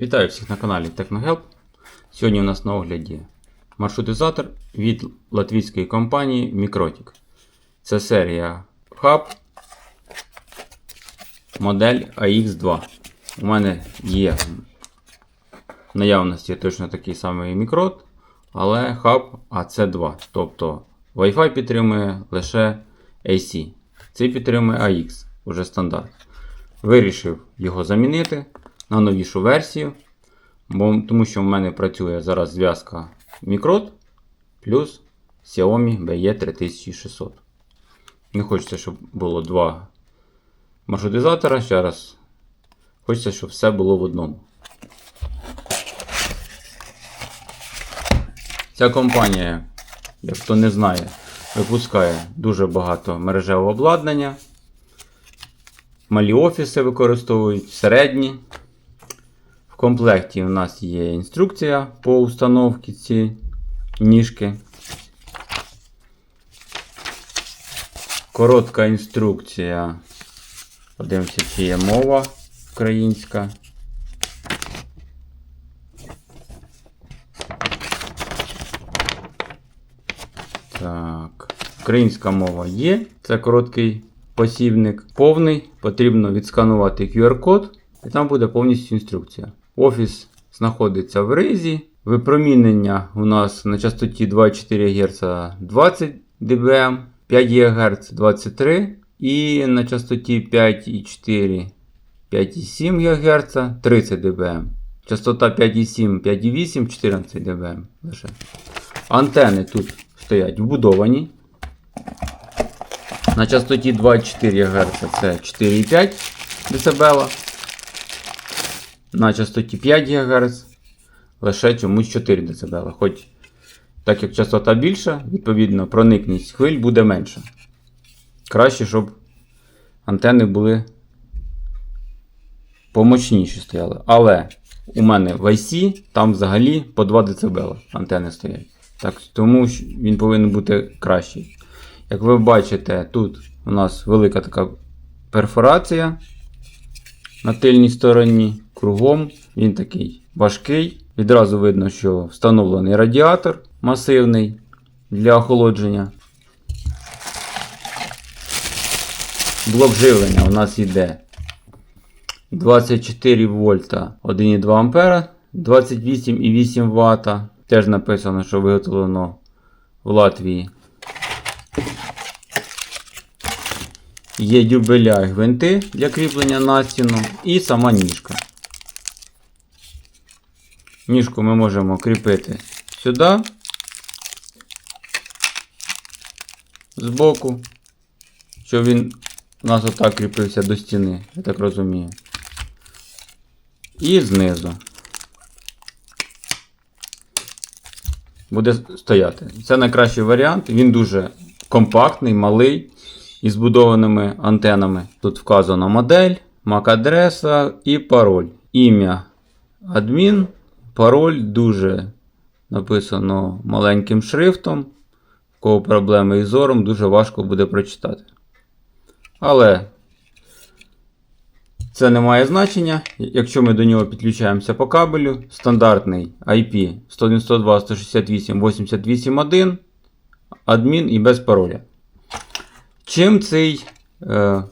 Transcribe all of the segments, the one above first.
Вітаю всіх на каналі TechnoHelp. Сьогодні у нас на огляді маршрутизатор від латвійської компанії Mikrotik. Це серія Hub модель AX2. У мене є в наявності точно такий самий мікрот, але Hub AC2. Тобто Wi-Fi підтримує лише AC. Цей підтримує AX, уже стандарт. Вирішив його замінити на новішу версію. Бо, тому що в мене працює зараз зв'язка Microt плюс Xiaomi BE3600. Не хочеться, щоб було два маршрутизатора. Ще раз. Хочеться, щоб все було в одному. Ця компанія, як хто не знає, випускає дуже багато мережевого обладнання. Малі офіси використовують середні. Комплекті у нас є інструкція по установці ці ніжки. Коротка інструкція. Подивимося, чи є мова українська. Так, українська мова є. Це короткий посібник. Повний. Потрібно відсканувати QR-код, і там буде повністю інструкція. Офіс знаходиться в ризі. Випромінення у нас на частоті 2,4 Гц 20 dBm, 5 ГГц 23 і на частоті 5,4 5,7 ГГц 30 dBm. Частота 5,7, 5,8, 14 dBm лише. Антени тут стоять вбудовані. На частоті 2,4 Гц це 4,5 дБ. На частоті 5 ГГц лише чомусь 4 дБ. Хоч так як частота більша, відповідно проникність хвиль буде менша. Краще, щоб антени були помощніші стояли. Але у мене в IC там взагалі по 2 дБ антени стоять. Так, Тому він повинен бути кращий. Як ви бачите, тут у нас велика така перфорація на тильній стороні, кругом. Він такий важкий. Відразу видно, що встановлений радіатор масивний для охолодження. Блок живлення у нас йде 24 вольта 1,2 ампера, 28,8 Вт. Теж написано, що виготовлено в Латвії. Є дюбеля і гвинти для кріплення на стіну і сама ніжка. Ніжку ми можемо кріпити сюди, збоку, щоб він у нас отак кріпився до стіни, я так розумію. І знизу. Буде стояти. Це найкращий варіант. Він дуже компактний, малий із збудованими антенами. Тут вказана модель, MAC-адреса і пароль. Ім'я адмін. Пароль дуже написано маленьким шрифтом. В кого проблеми із зором, дуже важко буде прочитати. Але це не має значення. Якщо ми до нього підключаємося по кабелю, стандартний IP 192.168.88.1, адмін і без пароля. Чим цей е,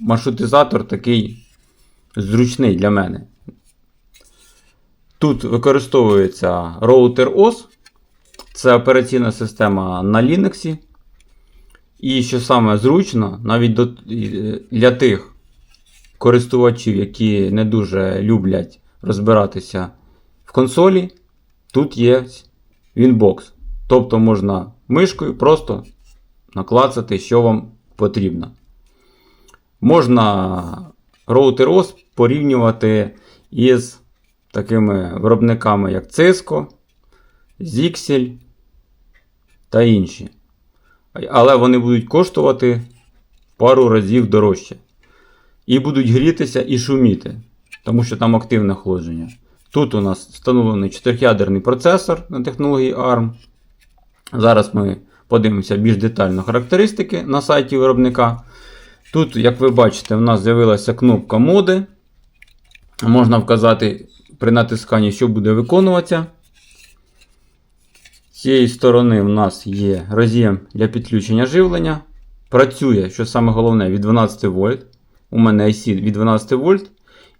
маршрутизатор такий зручний для мене? Тут використовується роутер OS, це операційна система на Linux. І що саме зручно, навіть до, для тих користувачів, які не дуже люблять розбиратися в консолі, тут є Winbox. Тобто можна мишкою просто наклацати, що вам потрібно. Можна роутер OS порівнювати із такими виробниками, як Cisco, Zixel та інші. Але вони будуть коштувати пару разів дорожче. І будуть грітися і шуміти, тому що там активне охолодження. Тут у нас встановлений 4-ядерний процесор на технології ARM. Зараз ми подивимося більш детально характеристики на сайті виробника. Тут, як ви бачите, у нас з'явилася кнопка моди. Можна вказати при натисканні, що буде виконуватися. З цієї сторони в нас є роз'єм для підключення живлення. Працює, що саме головне, від 12 вольт. У мене IC від 12 вольт.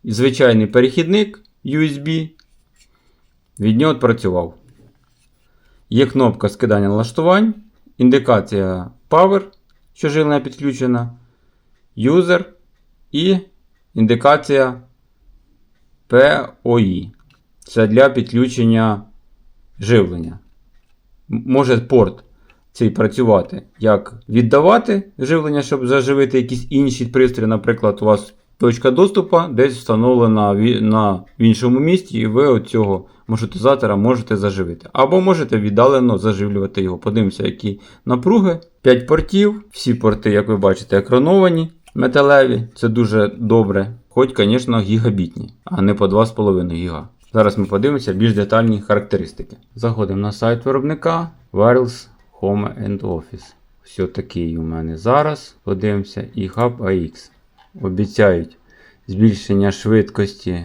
І звичайний перехідник USB. Від нього працював. Є кнопка скидання налаштувань, індикація Power, що живлення підключена, User і індикація POI. Це для підключення живлення. Може порт цей працювати як віддавати живлення, щоб заживити якісь інші пристрої. Наприклад, у вас точка доступу десь встановлена на в іншому місці, і ви цього маршрутизатора можете заживити. Або можете віддалено заживлювати його. Подивимося, які напруги. 5 портів. Всі порти, як ви бачите, екрановані, металеві. Це дуже добре. Хоч, звісно, гігабітні, а не по 2,5 гіга. Зараз ми подивимося більш детальні характеристики. Заходимо на сайт виробника Wireless Home and Office. Все такий у мене зараз. Подивимося і Hub AX. Обіцяють збільшення швидкості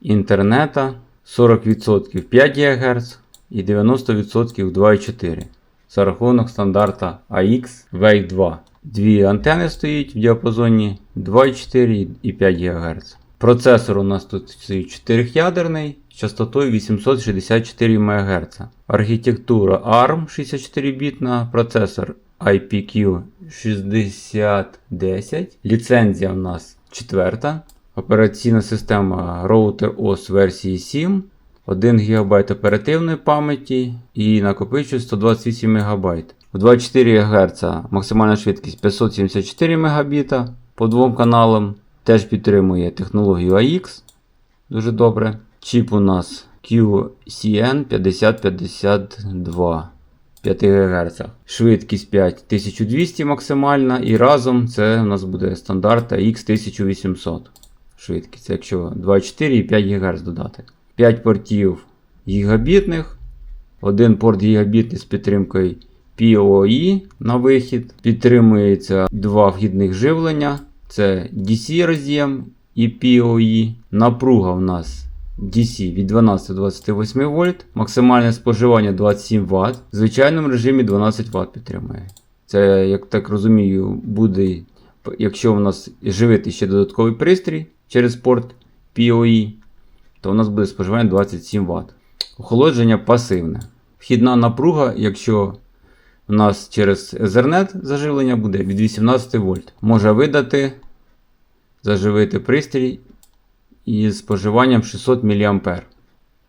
інтернета 40% 5 ГГц і 90% 2,4 за рахунок стандарта AX Wave 2. Дві антени стоїть в діапазоні 2,4 і 5 ГГц. Процесор у нас тут стоїть 4-ядерний з частотою 864 МГц. Архітектура ARM 64-бітна, процесор IPQ 6010. Ліцензія у нас четверта. Операційна система Router OS версії 7. 1 ГБ оперативної пам'яті і накопичує 128 МБ. У 24 ГГц максимальна швидкість 574 Мбіт по двом каналам. Теж підтримує технологію AX. Дуже добре. Чіп у нас QCN 5052 5 ГГц. Швидкість 5200 максимальна. І разом це у нас буде стандарт AX 1800. Швидкість, якщо 24 і 5 ГГц додати. 5 портів гігабітних. Один порт гігабітний з підтримкою PoE на вихід. Підтримується два вхідних живлення. Це DC роз'єм і PoE. Напруга у нас DC від 12 до 28 вольт. Максимальне споживання 27 Вт. В звичайному режимі 12 Вт підтримує. Це, як так розумію, буде, якщо у нас живити ще додатковий пристрій через порт PoE, то у нас буде споживання 27 Вт. Охолодження пасивне. Вхідна напруга, якщо у нас через Ethernet заживлення буде від 18 вольт. Може видати, заживити пристрій із споживанням 600 мА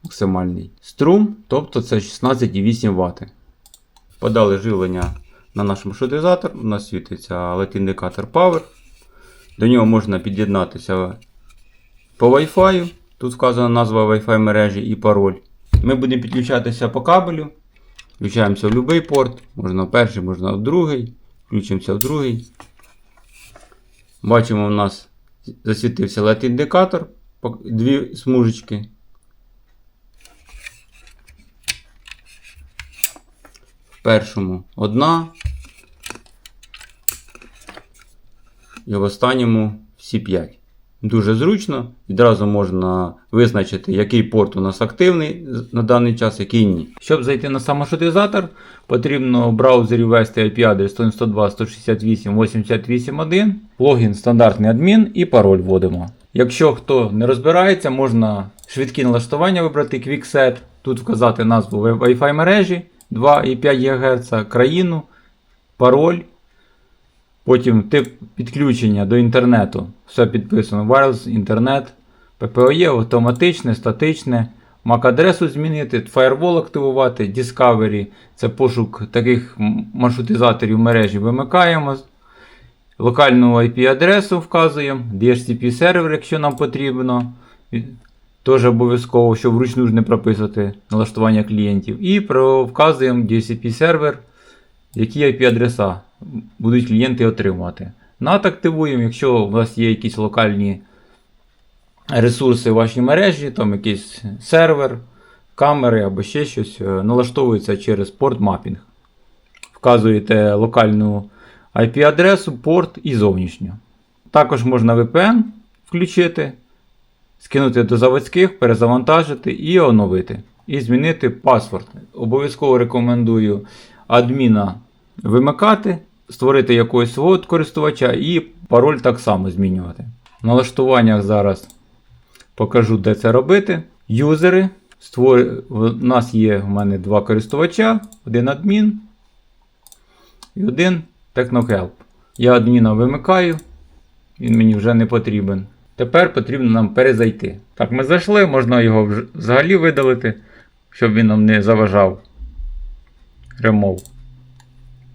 максимальний струм, тобто це 16,8 Вт. Подали живлення на наш маршрутизатор. У нас світиться LED-індикатор Power. До нього можна під'єднатися по Wi-Fi. Тут вказана назва Wi-Fi мережі і пароль. Ми будемо підключатися по кабелю. Включаємося в будь-який порт. Можна в перший, можна в другий. Включимося в другий. Бачимо, у нас засвітився LED-індикатор. Дві смужечки. В першому одна. І в останньому всі 5. Дуже зручно. Відразу можна визначити, який порт у нас активний на даний час, який ні. Щоб зайти на сам маршрутизатор, потрібно в браузері ввести IP-адрес 192.168.88.1, логін стандартний адмін і пароль вводимо. Якщо хто не розбирається, можна швидкі налаштування вибрати QuickSet. Тут вказати назву Wi-Fi мережі 2,5 ГГц, країну, пароль. Потім тип підключення до інтернету. Все підписано. Wireless, інтернет, PPOE, автоматичне, статичне. MAC-адресу змінити, Firewall активувати, Discovery це пошук таких маршрутизаторів мережі вимикаємо. Локальну IP-адресу вказуємо, DHCP сервер, якщо нам потрібно. Теж обов'язково, щоб вручну ж не прописувати налаштування клієнтів. І вказуємо DHCP сервер, які IP-адреса будуть клієнти отримувати. NAT активуємо, якщо у вас є якісь локальні ресурси в вашій мережі, там якийсь сервер, камери або ще щось, е, налаштовується через порт мапінг. Вказуєте локальну IP-адресу, порт і зовнішню. Також можна VPN включити скинути до заводських, перезавантажити і оновити. І змінити паспорт. Обов'язково рекомендую адміна вимикати, створити якогось свого користувача і пароль так само змінювати. В налаштуваннях зараз покажу, де це робити. Юзери. Створ... У нас є в мене два користувача, один адмін і один TechnoHelp. Я адміна вимикаю, він мені вже не потрібен. Тепер потрібно нам перезайти. Так, ми зайшли, можна його взагалі видалити, щоб він нам не заважав. Remove.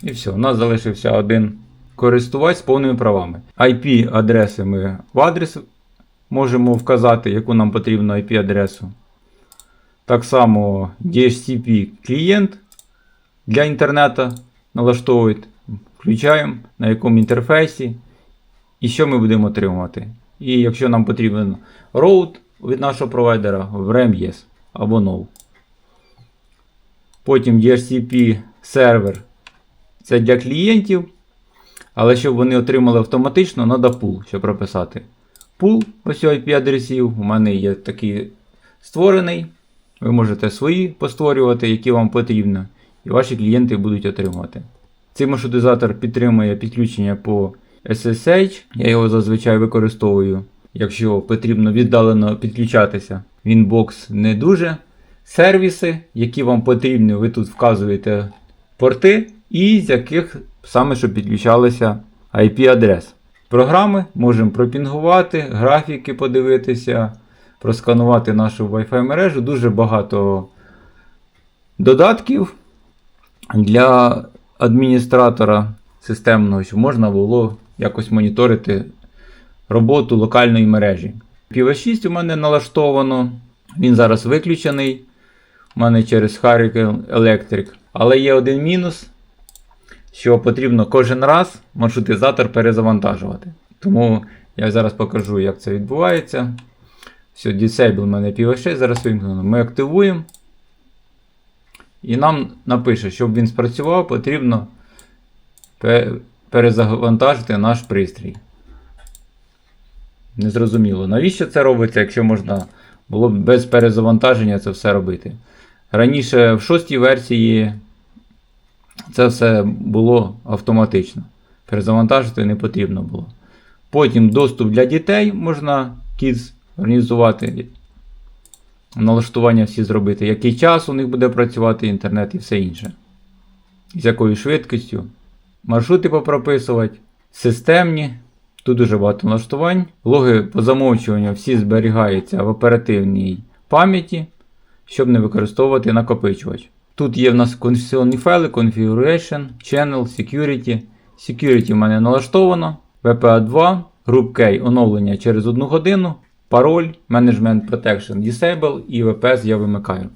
І все, у нас залишився один користувач з повними правами. IP-адреси ми в адрес можемо вказати, яку нам потрібно IP-адресу. Так само DHCP клієнт для інтернету налаштовують. Включаємо на якому інтерфейсі. І що ми будемо отримувати. І якщо нам потрібен роут від нашого провайдера, в Yes або No. Потім DHCP сервер це для клієнтів. Але щоб вони отримали автоматично, треба пул, щоб прописати. Пул ось IP адресів. У мене є такий створений. Ви можете свої постворювати, які вам потрібно. І ваші клієнти будуть отримувати. Цей маршрутизатор підтримує підключення по SSH. Я його зазвичай використовую. Якщо потрібно віддалено підключатися, Winbox не дуже. Сервіси, які вам потрібні, ви тут вказуєте порти, і з яких саме щоб підключалися IP-адрес. Програми можемо пропінгувати, графіки подивитися, просканувати нашу Wi-Fi мережу. Дуже багато додатків для адміністратора системного, щоб можна було якось моніторити роботу локальної мережі. PV6 у мене налаштовано, він зараз виключений. У мене через Hurricane Electric. Але є один мінус, що потрібно кожен раз маршрутизатор перезавантажувати. Тому я зараз покажу, як це відбувається. Все, Disable у мене PV6, зараз вимкнено. Ми активуємо. І нам напише, щоб він спрацював, потрібно перезавантажити наш пристрій. Незрозуміло, навіщо це робиться, якщо можна було б без перезавантаження це все робити. Раніше в шостій версії це все було автоматично. Перезавантажити не потрібно було. Потім доступ для дітей можна Kids організувати. Налаштування всі зробити, який час у них буде працювати інтернет і все інше. З якою швидкістю. Маршрути попрописувати, системні. Тут дуже багато налаштувань. Логи по замовчуванню всі зберігаються в оперативній пам'яті, щоб не використовувати накопичувач. Тут є в нас конфігураційні файли, Configuration, Channel, Security. Security в мене налаштовано. VPA 2, Group Key оновлення через 1 годину. Пароль, Management Protection Disable і VPS я вимикаю.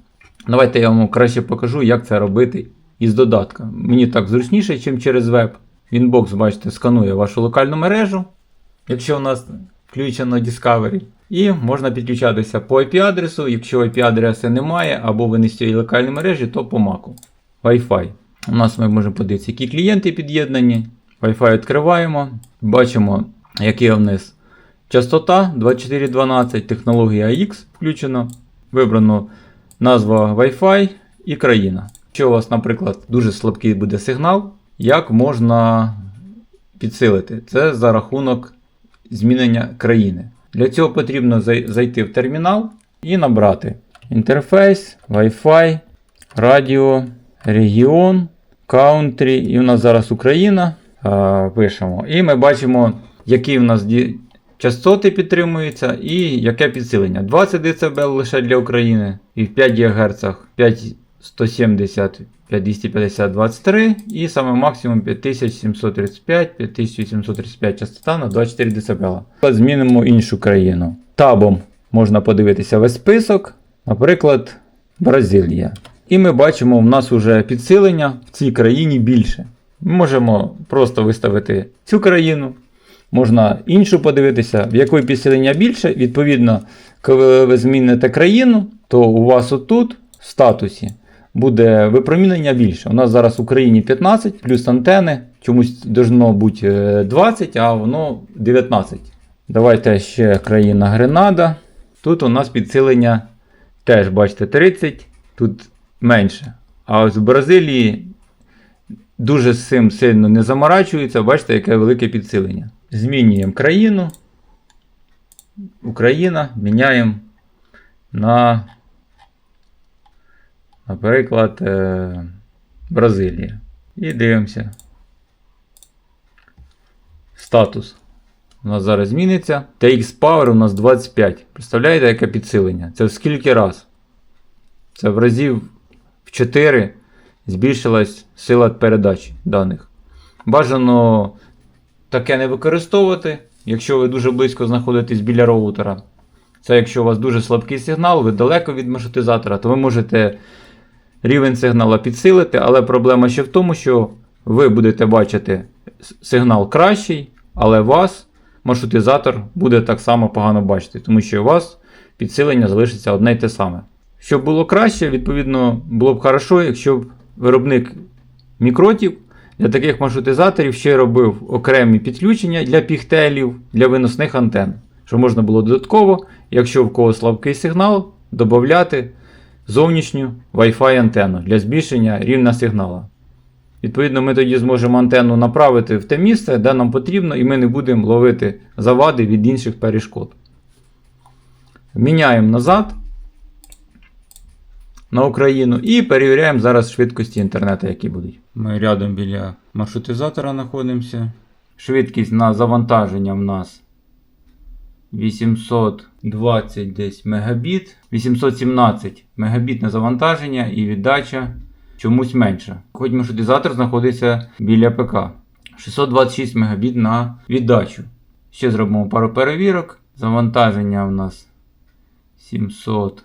Давайте я вам краще покажу, як це робити із додатка. Мені так зручніше, ніж через веб. Winbox, бачите, сканує вашу локальну мережу, якщо у нас включено Discovery. І можна підключатися по IP-адресу. Якщо IP-адреси немає, або ви не з цієї локальної мережі, то по MAC. Wi-Fi. У нас ми можемо подивитися, які клієнти під'єднані. Wi-Fi відкриваємо. Бачимо, який у нас частота 2412, технологія AX включено. Вибрано назва Wi-Fi і країна. Якщо у вас, наприклад, дуже слабкий буде сигнал, як можна підсилити? Це за рахунок змінення країни. Для цього потрібно зайти в термінал і набрати інтерфейс, Wi-Fi, радіо, регіон, country. І у нас зараз Україна. Пишемо. І ми бачимо, які в нас частоти підтримуються і яке підсилення. 20 дБ лише для України і в 5 ГГц 5170 5250 23 і саме максимум 5735 5735 частота на 24 дБ. Змінимо іншу країну. Табом можна подивитися весь список, наприклад, Бразилія. І ми бачимо, в нас вже підсилення в цій країні більше. Ми можемо просто виставити цю країну, можна іншу подивитися, в якої підсилення більше. Відповідно, коли ви зміните країну, то у вас отут в статусі буде випромінення більше. У нас зараз в Україні 15 плюс антени, чомусь должно бути е, 20, а воно 19. Давайте ще країна Гренада. Тут у нас підсилення теж, бачите, 30, тут менше. А ось в Бразилії дуже з цим сильно не заморачуються, бачите, яке велике підсилення. Змінюємо країну. Україна міняємо на, наприклад, е, Бразилія. І дивимося. Статус. У нас зараз зміниться. TX Power у нас 25. Представляєте, яке підсилення? Це в скільки раз? Це в разів в 4 збільшилась сила передачі даних. Бажано таке не використовувати, якщо ви дуже близько знаходитесь біля роутера. Це якщо у вас дуже слабкий сигнал, ви далеко від маршрутизатора, то ви можете рівень сигнала підсилити, але проблема ще в тому, що ви будете бачити сигнал кращий, але вас маршрутизатор буде так само погано бачити, тому що у вас підсилення залишиться одне й те саме. Щоб було краще, відповідно, було б хорошо, якщо б виробник мікротів для таких маршрутизаторів ще робив окремі підключення для піхтелів, для виносних антенн, що можна було додатково, якщо в когось слабкий сигнал, додати зовнішню Wi-Fi антенну для збільшення рівня сигнала. Відповідно, ми тоді зможемо антенну направити в те місце, де нам потрібно, і ми не будемо ловити завади від інших перешкод. Міняємо назад на Україну і перевіряємо зараз швидкості інтернету, які будуть. Ми рядом біля маршрутизатора знаходимося. Швидкість на завантаження в нас 820 десь мегабіт, 817 мегабіт на завантаження і віддача чомусь менша. Хоч маршрутизатор знаходиться біля ПК. 626 мегабіт на віддачу. Ще зробимо пару перевірок. Завантаження у нас 700.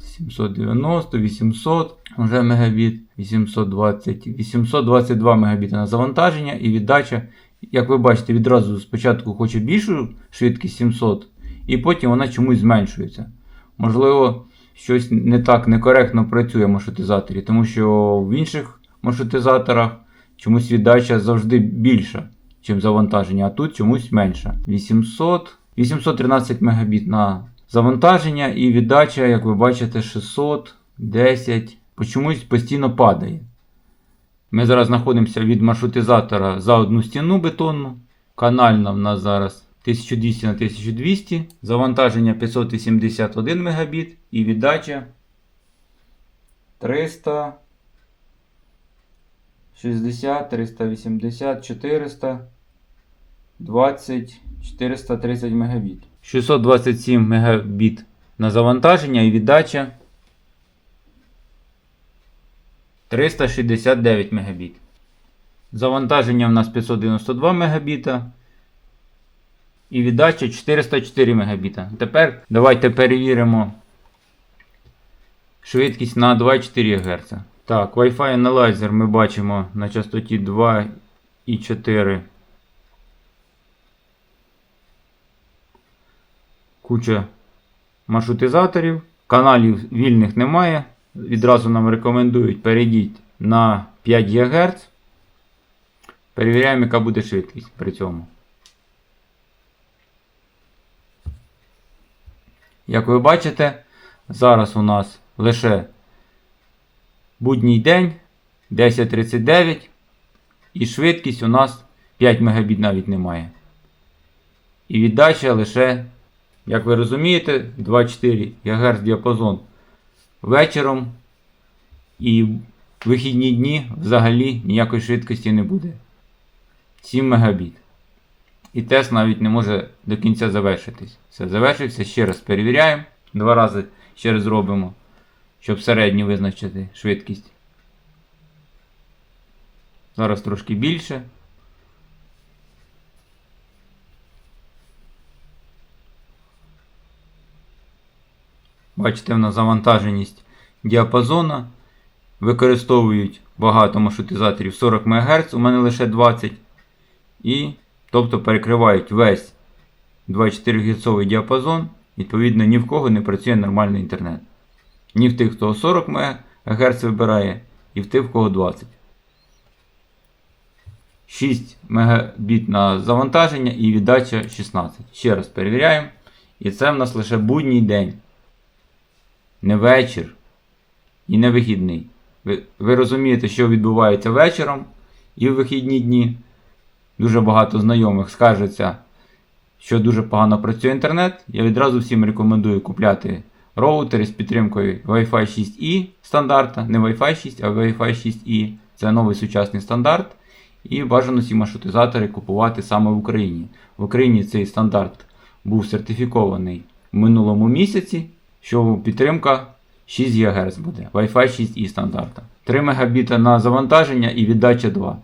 790, 800 вже мегабіт, 820, 822 мегабіти на завантаження і віддача. Як ви бачите, відразу спочатку хоче більшу швидкість 700, і потім вона чомусь зменшується. Можливо, щось не так некоректно працює в маршрутизаторі, тому що в інших маршрутизаторах чомусь віддача завжди більша, ніж завантаження, а тут чомусь менша. 800, 813 мегабіт на завантаження і віддача, як ви бачите, 610. По чомусь постійно падає. Ми зараз знаходимося від маршрутизатора за одну стіну бетонну. Канальна в нас зараз 1200 на 1200. Завантаження 581 Мбіт і віддача 300. 60, 380, 400, 20, 430 Мбіт. 627 Мбіт на завантаження і віддача 369 Мбіт. Завантаження в нас 592 Мбіта. І віддача 404 Мбіта. Тепер давайте перевіримо швидкість на 2,4 Гц. Так, Wi-Fi Analyzer ми бачимо на частоті 2,4 куча маршрутизаторів. Каналів вільних немає. Відразу нам рекомендують перейдіть на 5 ГГц. Перевіряємо, яка буде швидкість при цьому. Як ви бачите, зараз у нас лише будній день 10.39 і швидкість у нас 5 Мбіт навіть немає. І віддача лише як ви розумієте, 2,4 ГГц діапазон вечором і вихідні дні взагалі ніякої швидкості не буде. 7 Мбіт. І тест навіть не може до кінця завершитись. Все, завершився, ще раз перевіряємо. Два рази ще раз робимо, щоб середню визначити швидкість. Зараз трошки більше. Бачите, в нас завантаженість діапазона. Використовують багато маршрутизаторів 40 МГц, у мене лише 20. І, тобто перекривають весь 24 Гц діапазон. Відповідно, ні в кого не працює нормальний інтернет. Ні в тих, хто 40 МГц вибирає, і в тих, в кого 20. 6 Мбіт на завантаження і віддача 16. Ще раз перевіряємо. І це в нас лише будній день. Не вечір і не вихідний. Ви, ви розумієте, що відбувається вечором і в вихідні дні. Дуже багато знайомих скаржаться, що дуже погано працює інтернет. Я відразу всім рекомендую купляти роутери з підтримкою Wi-Fi 6E стандарта, не Wi-Fi 6, а Wi-Fi 6E. Це новий сучасний стандарт. І бажано ці маршрутизатори купувати саме в Україні. В Україні цей стандарт був сертифікований в минулому місяці, що підтримка 6 ГГц буде, Wi-Fi 6E стандарта. 3 Мбіт на завантаження і віддача 2.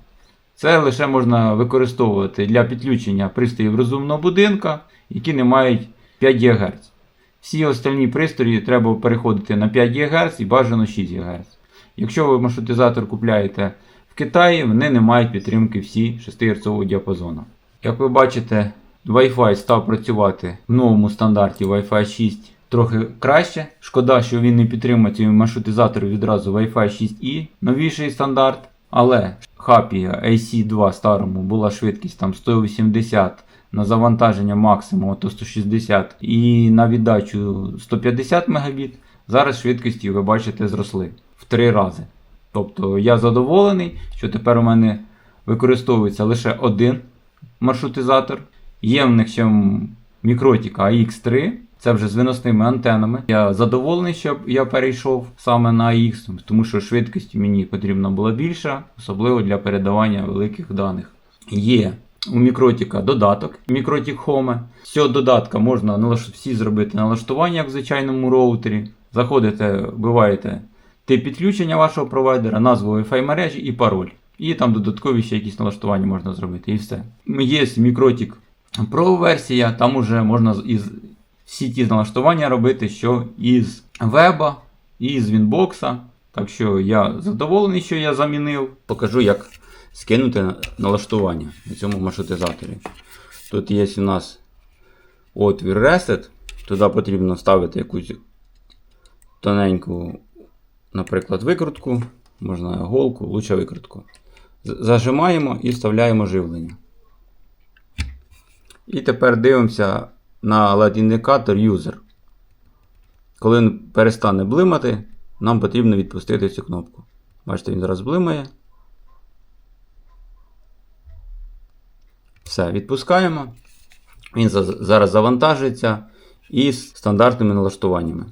Це лише можна використовувати для підключення пристроїв розумного будинка, які не мають 5 ГГц. Всі остальні пристрої треба переходити на 5 ГГц і бажано 6 ГГц. Якщо ви маршрутизатор купляєте в Китаї, вони не мають підтримки всі 6 Гц діапазону. Як ви бачите, Wi-Fi став працювати в новому стандарті Wi-Fi 6 трохи краще. Шкода, що він не підтримує цей маршрутизатор відразу Wi-Fi 6E, новіший стандарт. Але хапі AC2 старому була швидкість там 180 на завантаження максимум то 160 і на віддачу 150 Мбіт. Зараз швидкості, ви бачите, зросли в 3 рази. Тобто я задоволений, що тепер у мене використовується лише один маршрутизатор. Є в них ще мікротіка AX3, це вже з виносними антенами. Я задоволений, що я перейшов саме на AX, тому що швидкість мені потрібна була більша, особливо для передавання великих даних. Є у мікротіка додаток Мікротік Home. З цього додатка можна всі зробити налаштування, як в звичайному роутері. Заходите, вбиваєте тип підключення вашого провайдера, назву Wi-Fi мережі і пароль. І там додаткові ще якісь налаштування можна зробити. І все. Є Мікротік Pro версія, там уже можна із всі ті налаштування робити, що із веба, з Winbox. Так що я задоволений, що я замінив. Покажу, як скинути налаштування на цьому маршрутизаторі. Тут є у нас отвір Reset. Туди потрібно ставити якусь тоненьку, наприклад, викрутку, можна голку, лучше викрутку. Зажимаємо і вставляємо живлення. І тепер дивимося на LED-індикатор User. Коли він перестане блимати, нам потрібно відпустити цю кнопку. Бачите, він зараз блимає. Все, відпускаємо. Він зараз завантажується із стандартними налаштуваннями.